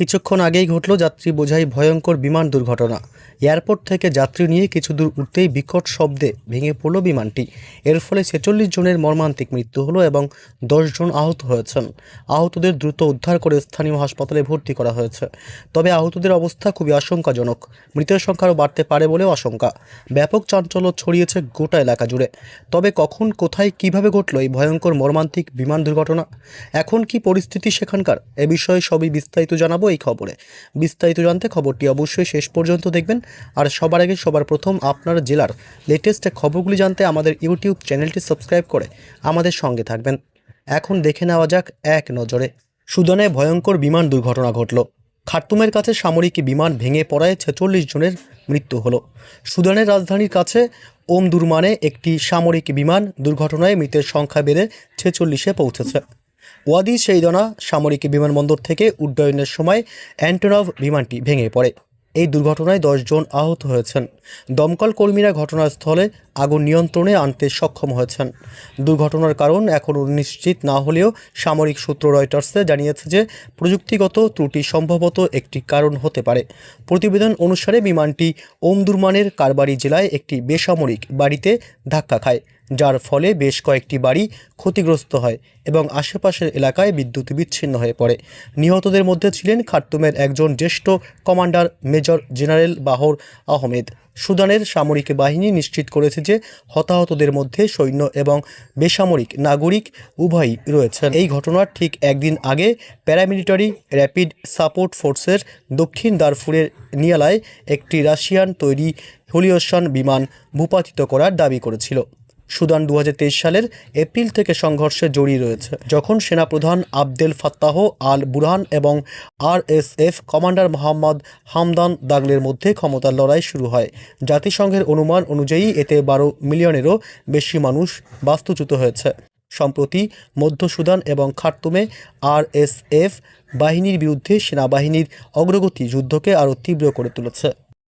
কিছুক্ষণ আগেই ঘটল যাত্রী বোঝাই ভয়ঙ্কর বিমান দুর্ঘটনা। এয়ারপোর্ট থেকে যাত্রী নিয়ে কিছু দূর উঠতেই বিকট শব্দে ভেঙে পড়ল বিমানটি। এর ফলে ছেচল্লিশ জনের মর্মান্তিক মৃত্যু হলো এবং জন আহত হয়েছেন। আহতদের দ্রুত উদ্ধার করে স্থানীয় হাসপাতালে ভর্তি করা হয়েছে। তবে আহতদের অবস্থা খুবই আশঙ্কাজনক। মৃতের সংখ্যা আরও বাড়তে পারে বলেও আশঙ্কা। ব্যাপক চাঞ্চল্য ছড়িয়েছে গোটা এলাকা জুড়ে। তবে কখন, কোথায়, কীভাবে ঘটল এই ভয়ঙ্কর মর্মান্তিক বিমান দুর্ঘটনা? এখন কি পরিস্থিতি সেখানকার? এ বিষয়ে সবই বিস্তারিত জানাব এই খবরে। বিস্তারিত জানতে খবরটি অবশ্যই শেষ পর্যন্ত দেখবেন। আর সবার আগে, সবার প্রথম আপনার জেলার লেটেস্ট খবরগুলি জানতে আমাদের ইউটিউব চ্যানেলটি সাবস্ক্রাইব করে আমাদের সঙ্গে থাকবেন। এখন দেখে নেওয়া যাক এক নজরে। সুদানে ভয়ঙ্কর বিমান দুর্ঘটনা ঘটল। খার্তুমের কাছে সামরিক বিমান ভেঙে পড়ায় ছেচল্লিশ জনের মৃত্যু হলো। সুদানের রাজধানীর কাছে ওম দুরমানে একটি সামরিক বিমান দুর্ঘটনায় মৃতের সংখ্যা বেড়ে ছেচল্লিশে পৌঁছেছে। ওয়াদি সেইদনা সামরিক বিমানবন্দর থেকে উড্ডয়নের সময় অ্যান্টোনভ বিমানটি ভেঙে পড়ে। এই দুর্ঘটনায় জন আহত হয়েছেন। দমকল কর্মীরা ঘটনাস্থলে আগুন নিয়ন্ত্রণে আনতে সক্ষম হয়েছেন। দুর্ঘটনার কারণ এখনও নিশ্চিত না হলেও সামরিক সূত্র রয়টার্সে জানিয়েছে যে প্রযুক্তিগত ত্রুটি সম্ভবত একটি কারণ হতে পারে। প্রতিবেদন অনুসারে বিমানটি ওমদুরমানের কারবারি জেলায় একটি বেসামরিক বাড়িতে ধাক্কা খায়। যার ফলে বেশ কয়েকটি বাড়ি ক্ষতিগ্রস্ত হয় এবং আশেপাশের এলাকায় বিদ্যুৎ বিচ্ছিন্ন হয়ে পড়ে। নিহতদের মধ্যে ছিলেন খার্তুমের একজন জ্যেষ্ঠ commander major general Bahr Ahmed. সুদানের সামরিক বাহিনী নিশ্চিত করেছে যে হতাহতদের মধ্যে সৈন্য এবং বেসামরিক নাগরিক উভয়ই রয়েছেন। এই ঘটনার ঠিক একদিন আগে প্যারামিলিটারি র্যাপিড সাপোর্ট ফোর্সের দক্ষিণ দারফুরের নিয়ালায় একটি রাশিয়ান তৈরি হলিওসান বিমান ভূপাতিত করার দাবি করেছিল। সুদান দু হাজার তেইশ সালের এপ্রিল থেকে সংঘর্ষে জড়িয়ে রয়েছে। যখন সেনাপ্রধান আবদেল ফাত্তাহ আল বুরহান এবং আরএসএফ কমান্ডার মোহাম্মদ হামদান দাগলের মধ্যে ক্ষমতার লড়াই শুরু হয়। জাতিসংঘের অনুমান অনুযায়ী এতে বারো মিলিয়নেরও বেশি মানুষ বাস্তুচ্যুত হয়েছে। সম্প্রতি মধ্য সুদান এবং খার্তুমে আরএসএফ বাহিনীর বিরুদ্ধে সেনাবাহিনীর অগ্রগতি যুদ্ধকে আরও তীব্র করে তুলেছে।